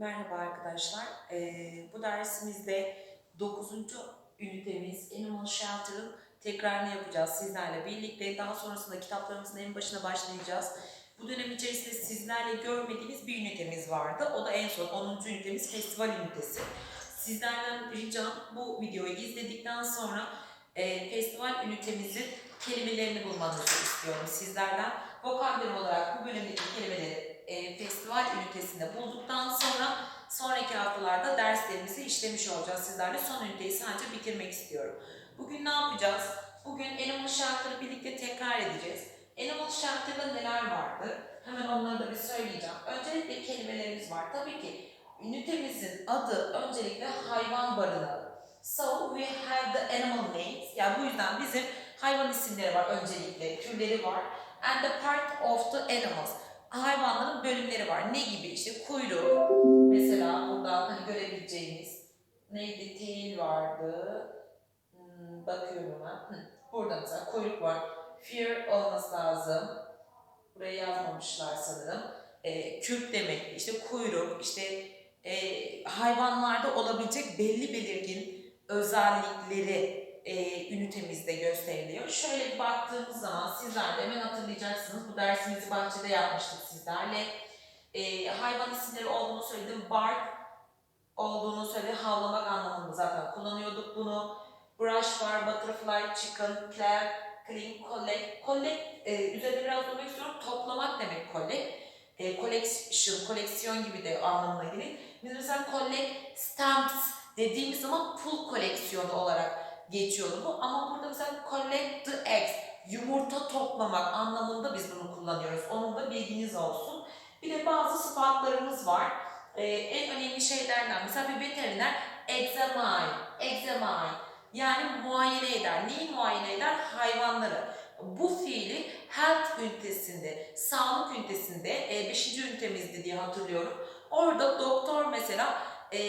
Merhaba arkadaşlar. Ee, bu dersimizde 9. ünitemiz Animal Shelter'ın tekrarını yapacağız sizlerle birlikte. Daha sonrasında kitaplarımızın en başına başlayacağız. Bu dönem içerisinde sizlerle görmediğimiz bir ünitemiz vardı. O da en son 10. ünitemiz festival ünitesi. Sizlerden ricam bu videoyu izledikten sonra e, festival ünitemizin kelimelerini bulmanızı istiyorum sizlerden. Vokabüler olarak bu bölümdeki kelimeleri e, festival ünitesinde bulduktan sonra sonraki haftalarda derslerimizi işlemiş olacağız sizlerle. Son üniteyi sadece bitirmek istiyorum. Bugün ne yapacağız? Bugün Animal Shelter'ı birlikte tekrar edeceğiz. Animal Shelter'da neler vardı? Hemen onları da bir söyleyeceğim. Öncelikle kelimelerimiz var. Tabii ki ünitemizin adı öncelikle hayvan barınağı. So we have the animal names. Yani bu yüzden bizim hayvan isimleri var öncelikle, türleri var. And the part of the animals. Hayvanların bölümleri var. Ne gibi? İşte kuyruk. Mesela burada hani görebileceğiniz neydi? Tail vardı. Hmm, bakıyorum ben. Hı, Burada mesela kuyruk var. Fear olması lazım. Buraya yazmamışlar sanırım. E, kürk demek. işte kuyruk. işte e, hayvanlarda olabilecek belli belirgin özellikleri e, ünitemizde gösteriliyor. Şöyle bir baktığımız zaman sizler de hemen hatırlayacaksınız. Bu dersimizi bahçede yapmıştık sizlerle. E, hayvan isimleri olduğunu söyledim. Bark olduğunu söyledim. Havlamak anlamında zaten kullanıyorduk bunu. Brush var, butterfly, chicken, clap, clean, collect. Collect, e, üzerinde biraz durmak istiyorum. Toplamak demek collect. E, collection, koleksiyon gibi de anlamına gelir. Biz mesela collect stamps dediğimiz zaman pul koleksiyonu olarak geçiyordu bu. Ama burada mesela collect the eggs, yumurta toplamak anlamında biz bunu kullanıyoruz. Onun da bilginiz olsun. Bir de bazı sıfatlarımız var. Ee, en önemli şeylerden mesela bir veteriner examine, examine yani muayene eder. Neyi muayene eder? Hayvanları. Bu fiili health ünitesinde, sağlık ünitesinde, 5. ünitemizdi diye hatırlıyorum. Orada doktor mesela e,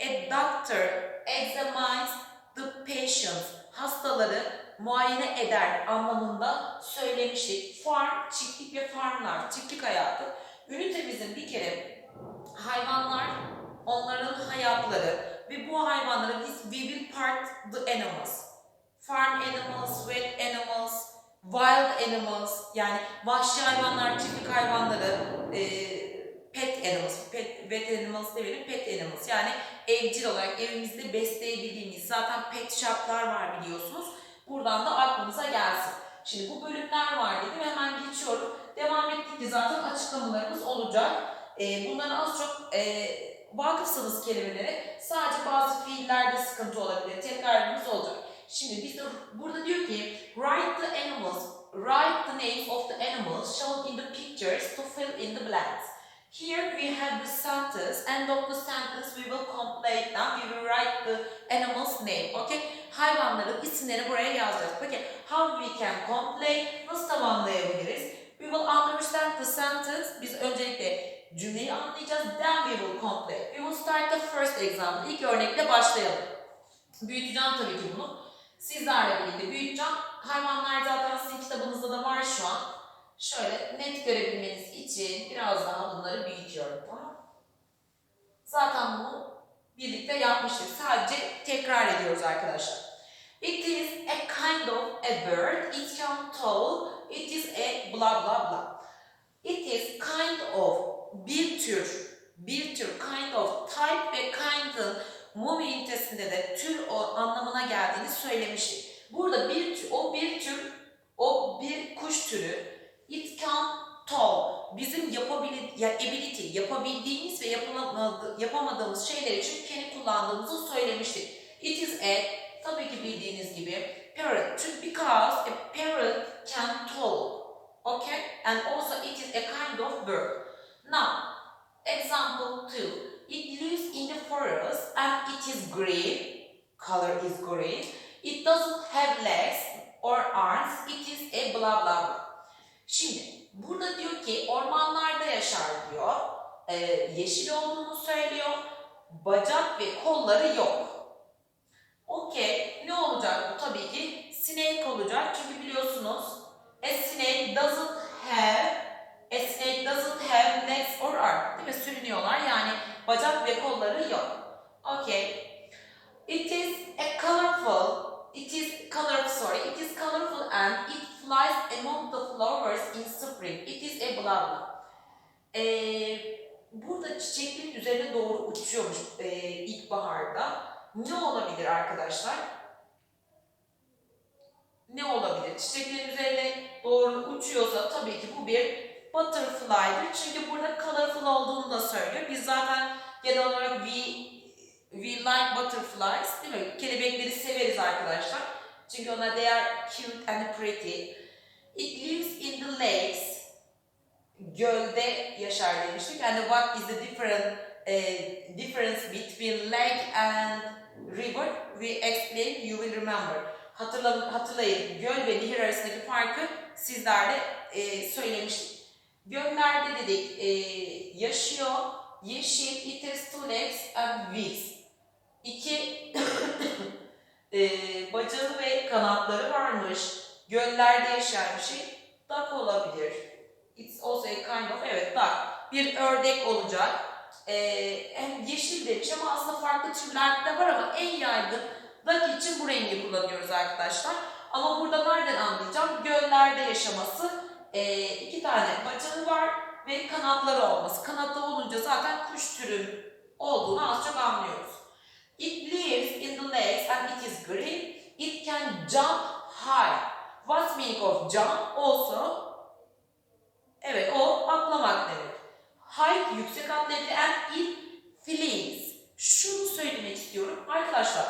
a doctor examines the patient hastaları muayene eder anlamında söylemiştik. Farm, çiftlik ve farmlar, çiftlik hayatı. Ünitemizin bir kere hayvanlar, onların hayatları ve bu hayvanları biz we will part the animals. Farm animals, wet animals, wild animals yani vahşi hayvanlar, çiftlik hayvanları, e, pet animals, pet, wet animals demeyelim, pet animals yani evcil olarak evimizde besleyebildiğimiz zaten pet shop'lar var biliyorsunuz. Buradan da aklınıza gelsin. Şimdi bu bölümler var dedim hemen geçiyorum. Devam ettikçe zaten açıklamalarımız olacak. Ee, bunların az çok e, vakıfsınız kelimelere. Sadece bazı fiillerde sıkıntı olabilir. Tekrarımız olacak. Şimdi biz de burada diyor ki write the animals, write the names of the animals shown in the pictures to fill in the blanks. Here we have the sentence, end of the sentence we will complete them, we will write the animal's name, okay? Hayvanların isimlerini buraya yazacağız. Peki, how we can complete, nasıl tamamlayabiliriz? We will understand the sentence, biz öncelikle cümleyi anlayacağız, then we will complete. We will start the first example, ilk örnekle başlayalım. Büyüteceğim tabii ki bunu. Sizlerle birlikte büyüteceğim. Hayvanlar zaten sizin kitabınızda da var şu an. Şöyle net görebilmeniz için biraz daha bunları büyütüyorum tamam Zaten bunu birlikte yapmıştık. Sadece tekrar ediyoruz arkadaşlar. It is a kind of a bird. It can tall. It is a blah blah blah. It is kind of bir tür. Bir tür kind of type ve kind'ın movie ünitesinde de tür o anlamına geldiğini söylemiştik. Burada bir tür, o bir tür, o bir kuş türü. It can tall. Bizim yapabili, ya ability, yapabildiğimiz ve yapamadı, yapamadığımız şeyler için kendi kullandığımızı söylemiştik. It is a, tabii ki bildiğiniz gibi, parrot. Because a parrot can tall. Okay? And also it is a kind of bird. Now, example two. It lives in the forest and it is green. Color is green. It doesn't have legs or arms. It is a blah blah blah. Şimdi burada diyor ki ormanlarda yaşar diyor. Ee, yeşil olduğunu söylüyor. Bacak ve kolları yok. Okey. Ne olacak bu? Tabii ki snake olacak. Çünkü biliyorsunuz a snake doesn't have a snake doesn't have legs or arms. Değil mi? Sürünüyorlar. Yani bacak ve kolları yok. Okay. It is a colorful, it is colorful, sorry, it is colorful and it It is a blah blah. Ee, burada çiçeklerin üzerine doğru uçuyormuş e, ilkbaharda. Ne olabilir arkadaşlar? Ne olabilir? Çiçeklerin üzerine doğru uçuyorsa tabii ki bu bir butterfly'dır. Çünkü burada colorful olduğunu da söylüyor. Biz zaten genel olarak we, we like butterflies değil mi? Kelebekleri severiz arkadaşlar. Çünkü onlar they are cute and pretty. It lives in the lakes. Gölde yaşar demiştik. And what is the different eh, difference between lake and river? We explain, you will remember. Hatırla, hatırlayın, göl ve nehir arasındaki farkı sizlerle e, söylemiştik. Göllerde dedik e, yaşıyor, yeşil, it has two legs and wings. İki e, bacağı ve kanatları varmış. Göllerde yaşayan bir şey duck olabilir. It's also a kind of, evet duck. Bir ördek olacak. E, hem yeşil demiş ama aslında farklı türler de var ama en yaygın duck için bu rengi kullanıyoruz arkadaşlar. Ama burada nereden anlayacağım? Göllerde yaşaması, e, iki tane bacağı var ve kanatları olması. Kanatlı olunca zaten kuş türü olduğunu az çok anlıyoruz. It lives in the lakes and it is green. It can jump high. What's meaning of jump? Also, evet o atlamak demek. High yüksek atlayabilir and it flees. Şunu söylemek istiyorum arkadaşlar.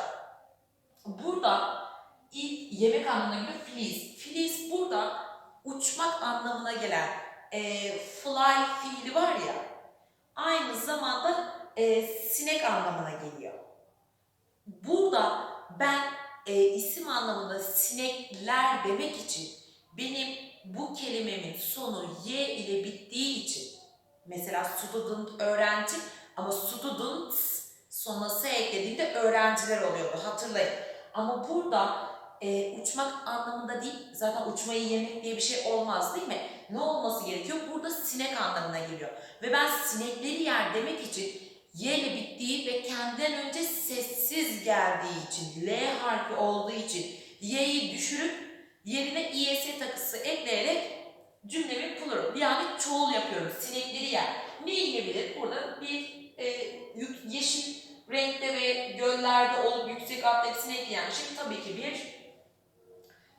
Burada ilk yemek anlamına geliyor flees. Flees burada uçmak anlamına gelen e, fly fiili var ya aynı zamanda e, sinek anlamına geliyor. Burada ben e, isim anlamında sinekler demek için benim bu kelimemin sonu y ile bittiği için mesela student öğrenci ama students sonuna s eklediğinde öğrenciler oluyordu hatırlayın. Ama burada e, uçmak anlamında değil, zaten uçmayı yemek diye bir şey olmaz değil mi? Ne olması gerekiyor? Burada sinek anlamına geliyor. Ve ben sinekleri yer demek için Y ile bittiği ve kendinden önce sessiz geldiği için, L harfi olduğu için Y'yi düşürüp yerine IS takısı ekleyerek cümlemi kururum. Yani çoğul yapıyorum. Sinekleri yer. Ne yiyebilir? Burada bir e, yeşil renkte ve göllerde olup yüksek atlayıp sinek yiyen şey tabii ki bir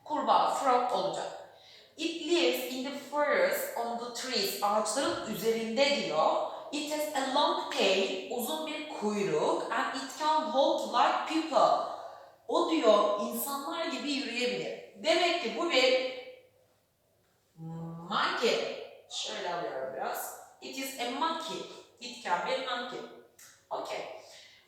kurbağa, frog olacak. It lives in the forest on the trees. Ağaçların üzerinde diyor. It has a long tail, uzun bir kuyruk and it can walk like people. O diyor insanlar gibi yürüyebilir. Demek ki bu bir monkey. Şöyle alıyorum biraz. It is a monkey. It can be a monkey. Okay.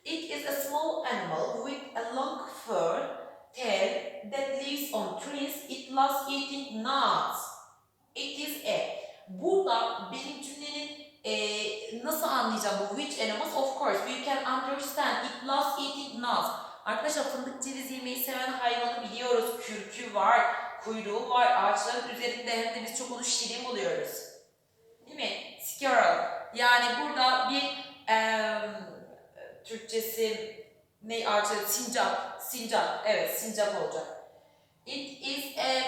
It is a small animal with a long fur tail that lives on trees. It loves eating nuts. It is a. Burada benim cümlenin e, nasıl anlayacağım bu which animals? Of course, we can understand. It loves eating nuts. Arkadaşlar fındık ceviz yemeyi seven hayvanı biliyoruz. Kürkü var, kuyruğu var, ağaçların üzerinde hem de biz çok onu şirin buluyoruz. Değil mi? Squirrel. Yani burada bir em, Türkçesi ne ağaçları? Sincap. Sincap. Evet, sincap olacak. It is a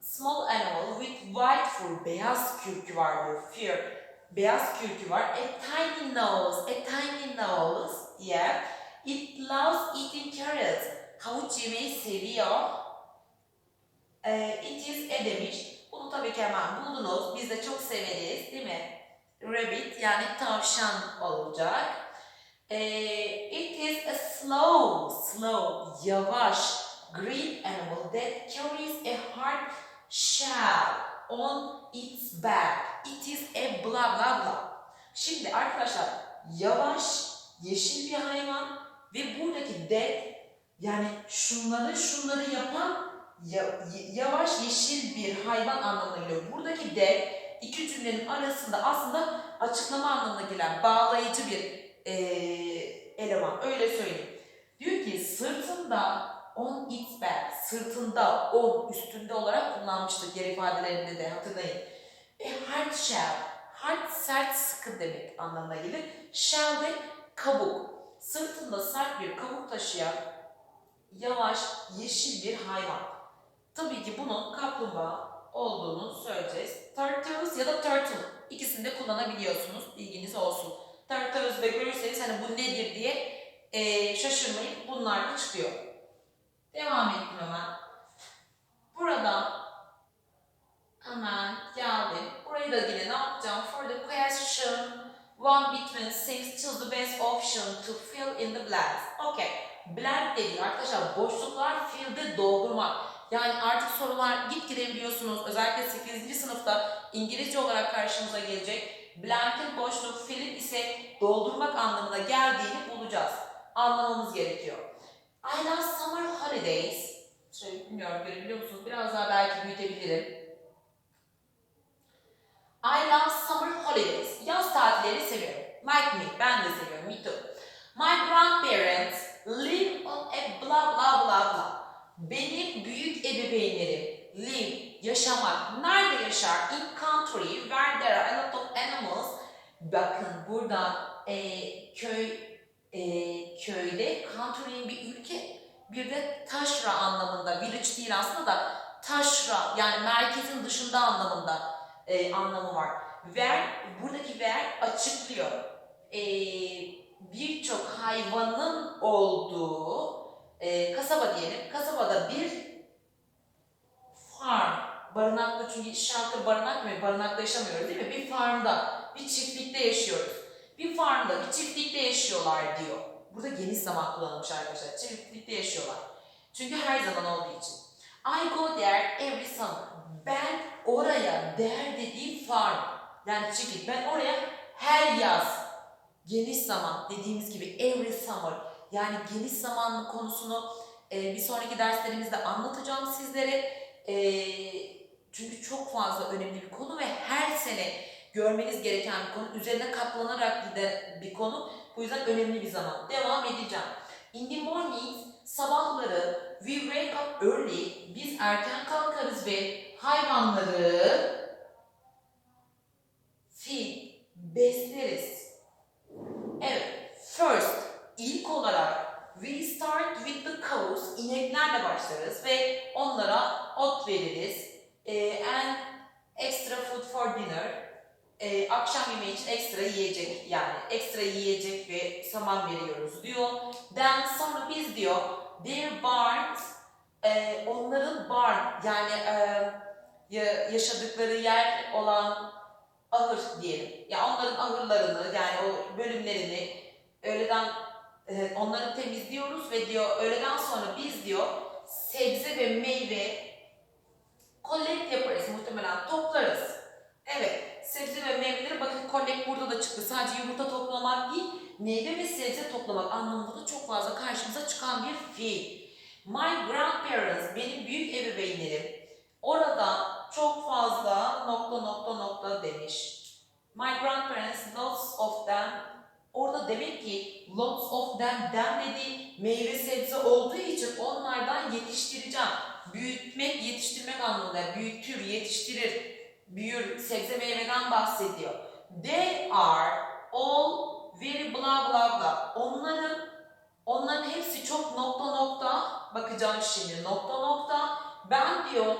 small animal with white fur. Beyaz kürkü var diyor. Fur. Beyaz kürkü var. A tiny nose. A tiny nose. Yeah. It loves eating carrots. Havuç yemeyi seviyor. Ee, it is a demiş. Bunu tabii ki hemen buldunuz. Biz de çok severiz değil mi? Rabbit yani tavşan olacak. Ee, it is a slow, slow, yavaş, green animal that carries a hard shell on its back. It is a blah blah blah. Şimdi arkadaşlar yavaş, yeşil bir hayvan ve buradaki de yani şunları şunları yapan ya- yavaş yeşil bir hayvan anlamına geliyor. Buradaki de iki cümlenin arasında aslında açıklama anlamına gelen bağlayıcı bir eee, eleman. Öyle söyleyeyim. Diyor ki sırtında on its back, sırtında on üstünde olarak kullanmıştık yer ifadelerinde de hatırlayın. A hard shell. Hard sert sıkı demek anlamına gelir. Shell de kabuk. Sırtında sert bir kabuk taşıyan yavaş yeşil bir hayvan. Tabii ki bunun kaplumbağa olduğunu söyleyeceğiz. Turtles ya da turtle ikisini de kullanabiliyorsunuz. Bilginiz olsun. Turtles de görürseniz hani bu nedir diye eee şaşırmayın. Bunlar da çıkıyor. Devam ettim hemen. Buradan hemen geldim. Burayı da yine ne yapacağım? For the question, one between six choose the best option to fill in the blanks. Okay. Blank dediği arkadaşlar boşluklar fill'de doldurmak. Yani artık sorular gitgide biliyorsunuz. Özellikle 8. sınıfta İngilizce olarak karşımıza gelecek. Blank'in boşluk, fill'in ise doldurmak anlamına geldiğini bulacağız. Anlamamız gerekiyor. I love summer holidays. Şöyle bilmiyorum görebiliyor musunuz? Biraz daha belki büyütebilirim. I love summer holidays. Yaz tatilleri seviyorum. Like me, ben de seviyorum. Me too. My grandparents live on a blah blah blah blah. Benim büyük ebeveynlerim live, yaşamak. Nerede yaşar? In country where there are a lot of animals. Bakın burada e, köy e, köyde country'nin bir ülke bir de taşra anlamında village değil aslında da taşra yani merkezin dışında anlamında e, anlamı var. Ver, buradaki ver açıklıyor. E, Birçok hayvanın olduğu e, kasaba diyelim. Kasabada bir farm, barınakta çünkü shelter barınak mı? Barınakta yaşamıyoruz değil mi? Bir farmda, bir çiftlikte yaşıyoruz. Bir farmda, bir çiftlikte yaşıyorlar diyor. Burada geniş zaman kullanılmış arkadaşlar. Çiftlikte yaşıyorlar. Çünkü her zaman olduğu için. I go there every summer. Ben oraya, there dediği yani çiftlik. Ben oraya her yaz, geniş zaman dediğimiz gibi every summer, yani geniş zamanlı konusunu e, bir sonraki derslerimizde anlatacağım sizlere. E, çünkü çok fazla önemli bir konu ve her sene görmeniz gereken bir konu. Üzerine katlanarak giden bir konu. Bu yüzden önemli bir zaman. Devam edeceğim. In the mornings, sabahları we wake up early. Biz erken kalkarız ve hayvanları feed, besleriz. Evet, first, ilk olarak we start with the cows, ineklerle başlarız ve onlara ot veririz. Eh, and extra food for dinner, e, akşam yemeği için ekstra yiyecek yani ekstra yiyecek ve saman veriyoruz diyor. Then sonra biz diyor their barns e, onların barn yani ya- yaşadıkları yer olan ahır diyelim. Ya onların ahırlarını yani o bölümlerini öğleden e, onları temizliyoruz ve diyor öğleden sonra biz diyor sebze ve meyve collect yaparız muhtemelen toplarız. Evet sebze ve meyveleri bakın collect burada da çıktı. Sadece yumurta toplamak değil meyve ve sebze toplamak anlamında da çok fazla karşımıza çıkan bir fiil. My grandparents benim büyük ebeveynlerim orada çok fazla nokta nokta nokta demiş. My grandparents lots of them Orada demek ki lots of them them meyve sebze olduğu için onlardan yetiştireceğim. Büyütmek, yetiştirmek anlamında büyütür, yetiştirir, büyür, sebze meyveden bahsediyor. They are all very blah blah blah. Onların onların hepsi çok nokta nokta bakacağım şimdi nokta nokta. Ben diyor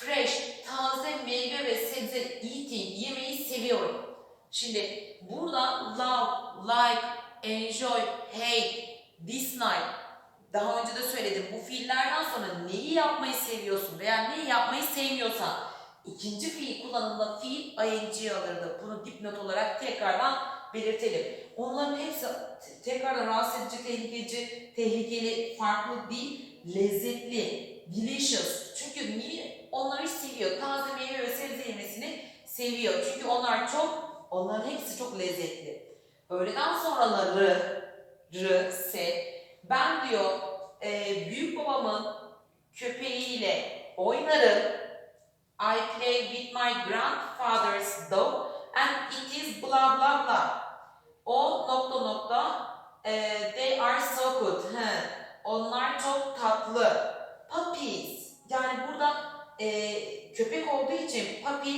fresh, taze meyve ve sebze eating, yemeği seviyorum. Şimdi burada love, like, enjoy, hate, dislike daha önce de söyledim bu fiillerden sonra neyi yapmayı seviyorsun veya neyi yapmayı sevmiyorsan ikinci fiil kullanımda fiil ing alırdı. Bunu dipnot olarak tekrardan belirtelim. Onların hepsi te- tekrardan rahatsız edici, tehlikeci, tehlikeli, farklı değil, lezzetli, delicious. Çünkü? Onları seviyor. Taze meyve ve sebze yemesini seviyor. Çünkü onlar çok, onların hepsi çok lezzetli. Öğleden sonraları rı, ben diyor e, büyük babamın köpeğiyle oynarım. I play with my grandfather's dog and it is blah blah blah. O nokta nokta e, they are so good. He. Onlar çok tatlı. Puppies. Yani burada e, köpek olduğu için puppy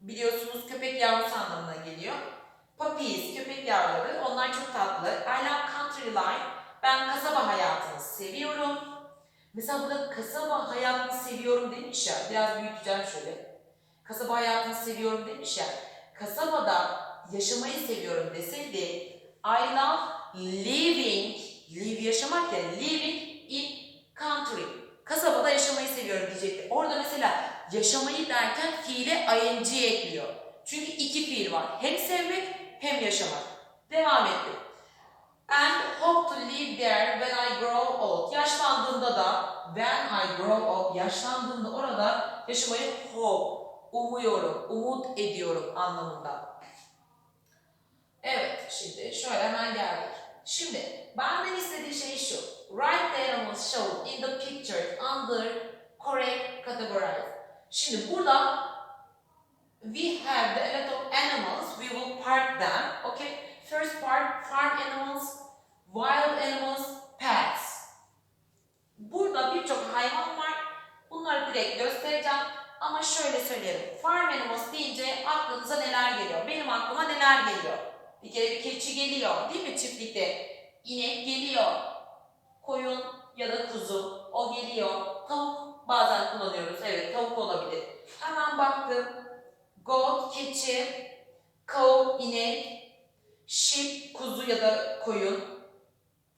biliyorsunuz köpek yavrusu anlamına geliyor. Puppies, köpek yavruları. Onlar çok tatlı. I love country life. Ben kasaba hayatını seviyorum. Mesela burada kasaba hayatını seviyorum demiş ya. Biraz büyüteceğim şöyle. Kasaba hayatını seviyorum demiş ya. Kasabada yaşamayı seviyorum deseydi I love living, live yaşamak ya, living in country. Kasabada yaşamayı seviyorum diyecekti. Orada mesela yaşamayı derken fiile ing ekliyor. Çünkü iki fiil var. Hem sevmek hem yaşamak. Devam etti. And hope to live there when I grow old. Yaşlandığımda da when I grow old, yaşlandığımda orada yaşamayı hope, umuyorum, umut ediyorum anlamında. Evet, şimdi şöyle hemen geldik. Şimdi benden istediği şey şu. The animals shown in the picture under correct categorize. Şimdi burada we have a lot of animals. We will part them. Okay. First part farm animals, wild animals, pets. Burada birçok hayvan var. Bunları direkt göstereceğim. Ama şöyle söyleyelim. Farm animals deyince aklınıza neler geliyor? Benim aklıma neler geliyor? Bir kere bir keçi geliyor değil mi çiftlikte? İnek geliyor. Koyun ya da kuzu o geliyor. Tavuk bazen kullanıyoruz. Evet tavuk olabilir. Hemen baktım. Goat, keçi, cow, inek, sheep, kuzu ya da koyun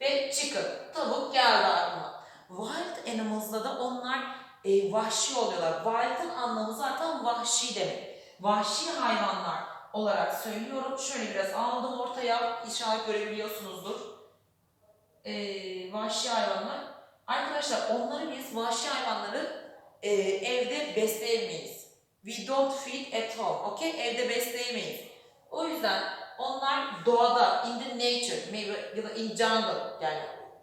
ve chicken, tavuk geldi aklıma. Wild animals'da da onlar e, vahşi oluyorlar. Wild'ın anlamı zaten vahşi demek. Vahşi hayvanlar olarak söylüyorum. Şöyle biraz aldım ortaya, işaret görebiliyorsunuzdur. E, vahşi hayvanlar. Arkadaşlar onları biz vahşi hayvanları e, evde besleyemeyiz. We don't feed at home. Okay? Evde besleyemeyiz. O yüzden onlar doğada, in the nature, maybe ya da in jungle yani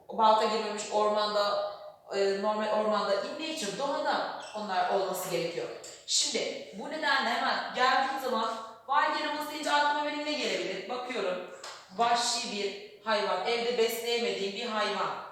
balta girmemiş ormanda, e, normal ormanda, in nature, doğada onlar olması gerekiyor. Şimdi bu nedenle hemen geldiğim zaman wild animals deyince aklıma benim ne gelebilir? Bakıyorum. Vahşi bir hayvan, evde besleyemediğim bir hayvan.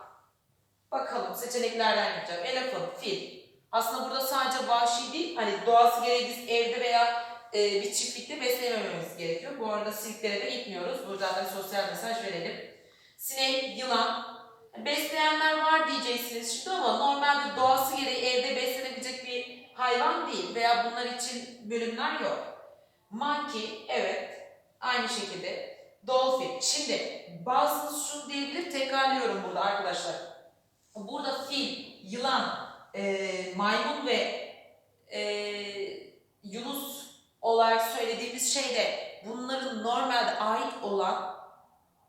Bakalım seçeneklerden gideceğim. Elephant, fil. Aslında burada sadece vahşi değil, hani doğası gereği biz evde veya e, bir çiftlikte besleyemememiz gerekiyor. Bu arada sirklere de gitmiyoruz. Buradan da sosyal mesaj verelim. Sinek, yılan. Besleyenler var diyeceksiniz şimdi ama normalde doğası gereği evde beslenebilecek bir hayvan değil veya bunlar için bölümler yok. Monkey, evet. Aynı şekilde. Dolphin. Şimdi bazınız şunu diyebilir, tekrarlıyorum burada arkadaşlar. Burada fil, yılan, e, maymun ve e, yunus olarak söylediğimiz şey de bunların normalde ait olan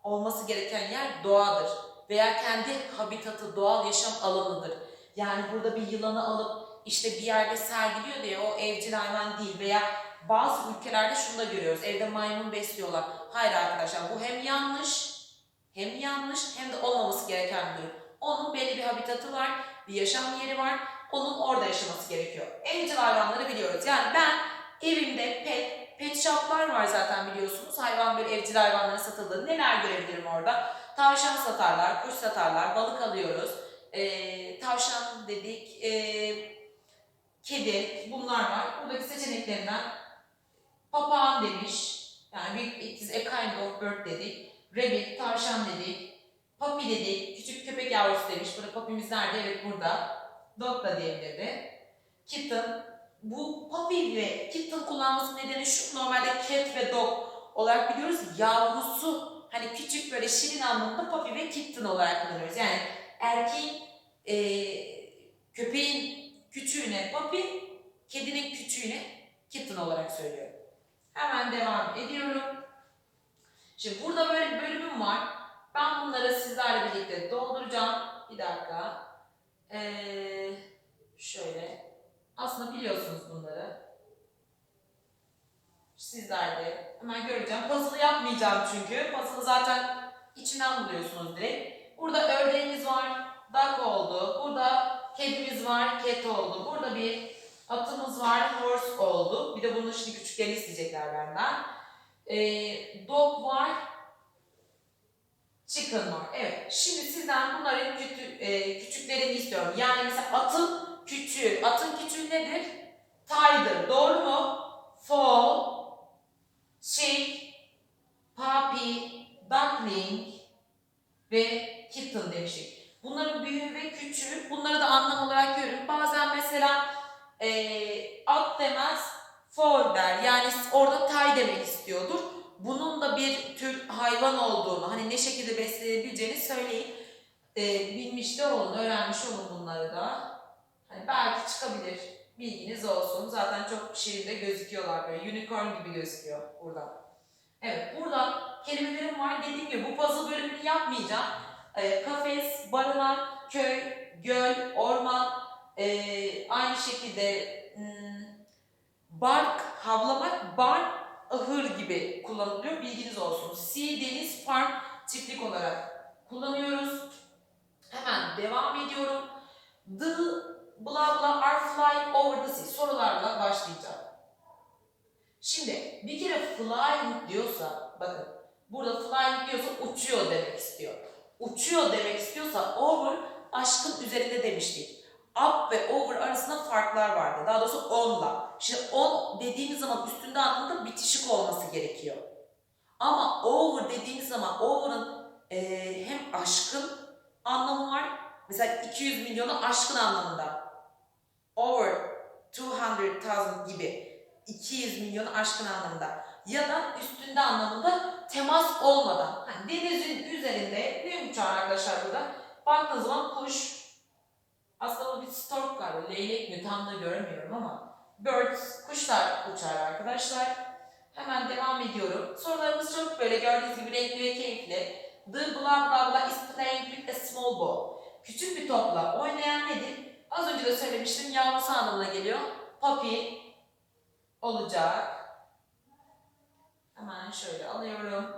olması gereken yer doğadır. Veya kendi habitatı, doğal yaşam alanıdır. Yani burada bir yılanı alıp işte bir yerde sergiliyor diye o evcil hayvan değil. Veya bazı ülkelerde şunu da görüyoruz. Evde maymun besliyorlar. Hayır arkadaşlar bu hem yanlış hem yanlış hem de olmaması gereken bir durum. Onun belli bir habitatı var, bir yaşam yeri var. Onun orada yaşaması gerekiyor. Evcil hayvanları biliyoruz. Yani ben evimde pet, pet shoplar var zaten biliyorsunuz. Hayvan böyle evcil hayvanların satıldığı. Neler görebilirim orada? Tavşan satarlar, kuş satarlar, balık alıyoruz. Ee, tavşan dedik, ee, kedi bunlar var. Buradaki seçeneklerinden papağan demiş. Yani bir it a kind of bird dedik. Rabbit, tavşan dedik. Puppy dedik. Küçük köpek yavrusu demiş. Burada puppy'miz nerede? Evet burada. Dog da diyebilirdi. Kitten. Bu puppy ve kitten kullanması nedeni şu. Normalde cat ve dog olarak biliyoruz. Yavrusu hani küçük böyle şirin anlamında puppy ve kitten olarak kullanıyoruz. Yani erkeğin e, köpeğin küçüğüne puppy, kedinin küçüğüne kitten olarak söylüyorum. Hemen devam ediyorum. Şimdi burada böyle bir bölümüm var. Ben bunları sizlerle birlikte dolduracağım. Bir dakika. Ee, şöyle. Aslında biliyorsunuz bunları. Sizler de hemen göreceğim. Puzzle yapmayacağım çünkü. Puzzle'ı zaten içinden buluyorsunuz direkt. Burada ördeğimiz var. Duck oldu. Burada kedimiz var. Cat oldu. Burada bir atımız var. Horse oldu. Bir de bunun şimdi küçüklerini isteyecekler benden. Ee, dog var. Chicken var. Evet. Şimdi sizden bunların küçük, e, küçüklerini istiyorum. Yani mesela atın küçüğü. Atın küçüğü nedir? Taydır. Doğru mu? foal, chick, puppy, duckling ve kitten demiştik. Bunların büyüğü ve küçüğü. Bunları da anlam olarak görün. Bazen mesela eee at demez, foal der. Yani orada tay demek istiyordur. Bunun da bir tür hayvan olduğunu, hani ne şekilde besleyebileceğini söyleyin. Eee bilmiş de olun, öğrenmiş olun bunları da. Hani belki çıkabilir. Bilginiz olsun. Zaten çok şiirde gözüküyorlar böyle. Unicorn gibi gözüküyor burada. Evet burada kelimelerim var. Dediğim gibi bu puzzle bölümünü yapmayacağım. Ee, kafes, barınak, köy, göl, orman, ee, aynı şekilde hmm, bark, havlamak, bar, ahır gibi kullanılıyor. Bilginiz olsun. Sea, deniz, farm, çiftlik olarak kullanıyoruz. Hemen devam ediyorum. The blah blah are flying over the sea sorularla başlayacağım. Şimdi bir kere flying diyorsa bakın burada flying diyorsa uçuyor demek istiyor. Uçuyor demek istiyorsa over aşkın üzerinde demiştik. Up ve over arasında farklar vardı. Daha doğrusu on'la. Şimdi on dediğimiz zaman üstünde anlamında bitişik olması gerekiyor. Ama over dediğimiz zaman over'ın eee, hem aşkın anlamı var. Mesela 200 milyonu aşkın anlamında. Over 200,000 gibi 200 milyonu aşkın anlamında. Ya da üstünde anlamında temas olmadan. Hani denizin üzerinde ne uçar arkadaşlar burada? Baktığınız zaman kuş aslında bir stork galiba. Leylek mi tam da göremiyorum ama birds, kuşlar uçar arkadaşlar. Hemen devam ediyorum. Sorularımız çok böyle gördüğünüz gibi renkli ve keyifli. The blah blah blah is playing with a small ball. Küçük bir topla oynayan nedir? Az önce de söylemiştim yavrusu anlamına geliyor. Puppy olacak. Hemen şöyle alıyorum.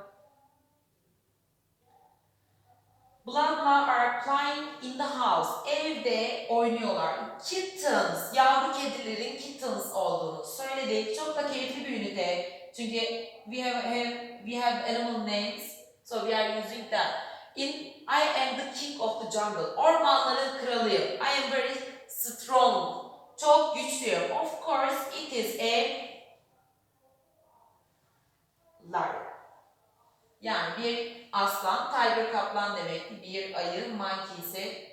Blah blah are playing in the house. Evde oynuyorlar. Kittens, yavru kedilerin kittens olduğunu söyledik. Çok da keyifli bir ünite. Çünkü we have, have we have animal names, so we are using that. In I am the king of the jungle. Ormanların kralıyım. I am very strong. Çok güçlüyüm. Of course it is a lion. Yani bir aslan, tiger kaplan demekti. Bir ayı, monkey ise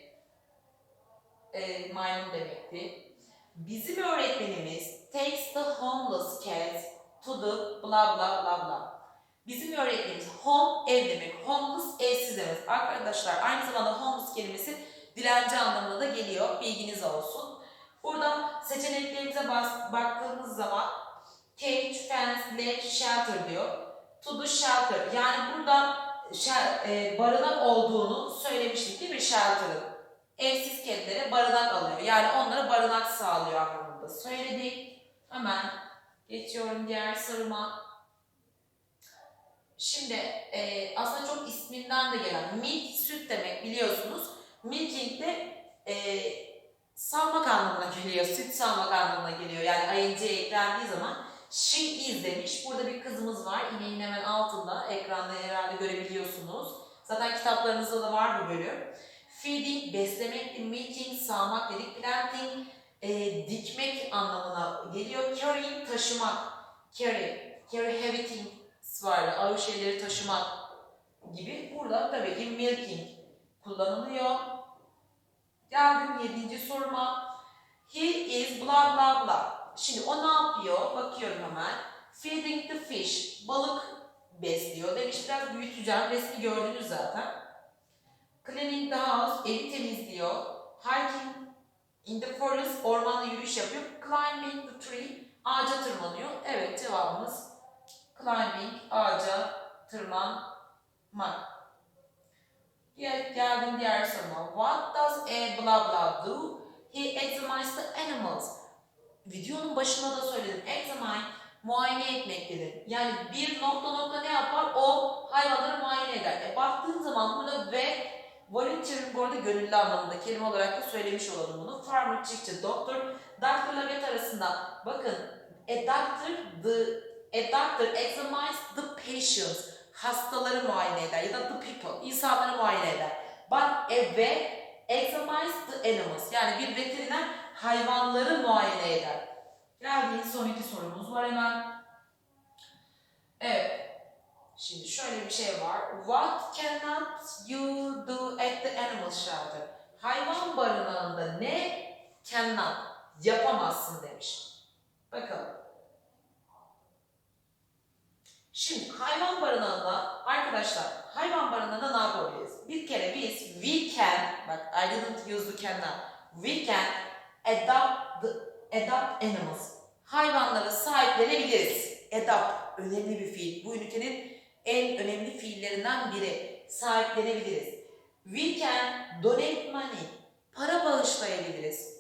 e, maymun demekti. Bizim öğretmenimiz takes the homeless cat to the blah blah blah blah. Bizim öğretmenimiz home ev demek. Homeless evsiz demek. Arkadaşlar aynı zamanda homeless kelimesi dilenci anlamına da geliyor. Bilginiz olsun. Burada seçeneklerimize bas, baktığımız zaman cage, fence, lake, shelter diyor. To the shelter. Yani burada e, barınak olduğunu söylemiştik değil mi shelter'ın? Evsiz kedilere barınak alıyor. Yani onlara barınak sağlıyor anlamında söyledik. Hemen geçiyorum diğer soruma. Şimdi e, aslında çok isminden de gelen milk süt demek biliyorsunuz. Milking de e, sağmak anlamına geliyor, süt sağmak anlamına geliyor. Yani ing eklendiği zaman she is demiş. Burada bir kızımız var. İneğin hemen altında. Ekranda herhalde görebiliyorsunuz. Zaten kitaplarınızda da var bu bölüm. Feeding, beslemek, milking, sağmak dedik. Planting, e, dikmek anlamına geliyor. Carrying, taşımak. Carry, carry heavy things var. Ağır şeyleri taşımak gibi. Burada tabii ki milking kullanılıyor. Geldim yedinci soruma. He is blah blah blah. Şimdi o ne yapıyor? Bakıyorum hemen. Feeding the fish. Balık besliyor. Demiş biraz büyüteceğim. Resmi gördünüz zaten. Cleaning the house. Evi temizliyor. Hiking in the forest. Ormanda yürüyüş yapıyor. Climbing the tree. Ağaca tırmanıyor. Evet cevabımız climbing. Ağaca tırmanmak. Gel, geldim diğer soruma. What does a blah blah do? He examines the animals. Videonun başında da söyledim. Examine muayene etmek dedim. Yani bir nokta nokta ne yapar? O hayvanları muayene eder. E baktığın zaman burada ve volunteer bu arada gönüllü anlamında kelime olarak da söylemiş olalım bunu. Farmer, çiftçi, doktor. Doctor'la vet arasında bakın a doctor the a doctor examines the patients hastaları muayene eder ya da the people insanları muayene eder. But a vet examines the animals yani bir veteriner hayvanları muayene eder. Geldiğin son iki sorumuz var hemen. Evet. Şimdi şöyle bir şey var. What cannot you do at the animal shelter? Hayvan barınağında ne cannot yapamazsın demiş. Bakalım. Şimdi hayvan barınağında arkadaşlar hayvan barınağında ne yapabiliriz? Bir kere biz we can bak I didn't use the cannot. We can adopt adopt animals. Hayvanları sahiplenebiliriz. Adopt önemli bir fiil. Bu ünitenin en önemli fiillerinden biri. Sahiplenebiliriz. We can donate money. Para bağışlayabiliriz.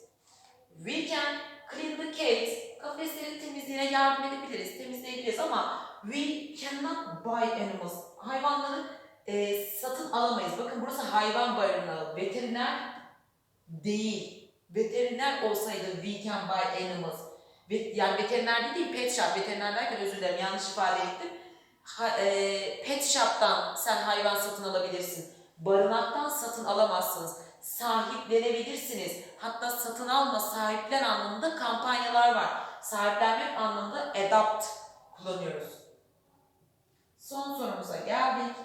We can clean the cage. Kafeslerin temizliğine yardım edebiliriz. Temizleyebiliriz ama we cannot buy animals. Hayvanları e, satın alamayız. Bakın burası hayvan barınağı. Veteriner değil. Veteriner olsaydı we can buy animals. Ve, yani veteriner değil, pet shop. Veteriner derken özür dilerim yanlış ifade ettim. Ha, e, pet shop'tan sen hayvan satın alabilirsin. Barınaktan satın alamazsınız. Sahiplenebilirsiniz. Hatta satın alma, sahiplen anlamında kampanyalar var. Sahiplenmek anlamında adopt kullanıyoruz. Son sorumuza geldik.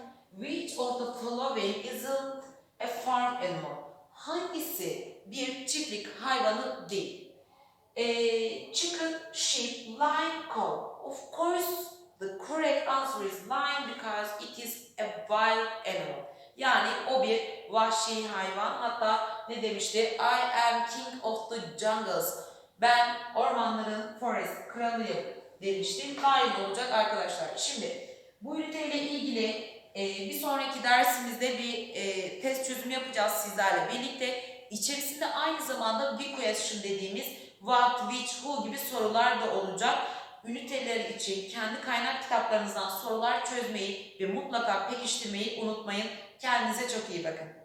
Which of the following isn't a farm animal? Hangisi bir çiftlik hayvanı değil? Eh, chicken, sheep, lion, cow. Of course, the correct answer is lion because it is a wild animal. Yani o bir vahşi hayvan. Hatta ne demişti? I am king of the jungles. Ben ormanların forest kralıyım demiştim. Lion olacak arkadaşlar. Şimdi bu üniteyle ilgili e, bir sonraki dersimizde bir e, test çözümü yapacağız sizlerle birlikte. İçerisinde aynı zamanda bir question dediğimiz what, which, who gibi sorular da olacak. Üniteler için kendi kaynak kitaplarınızdan sorular çözmeyi ve mutlaka pekiştirmeyi unutmayın. Kendinize çok iyi bakın.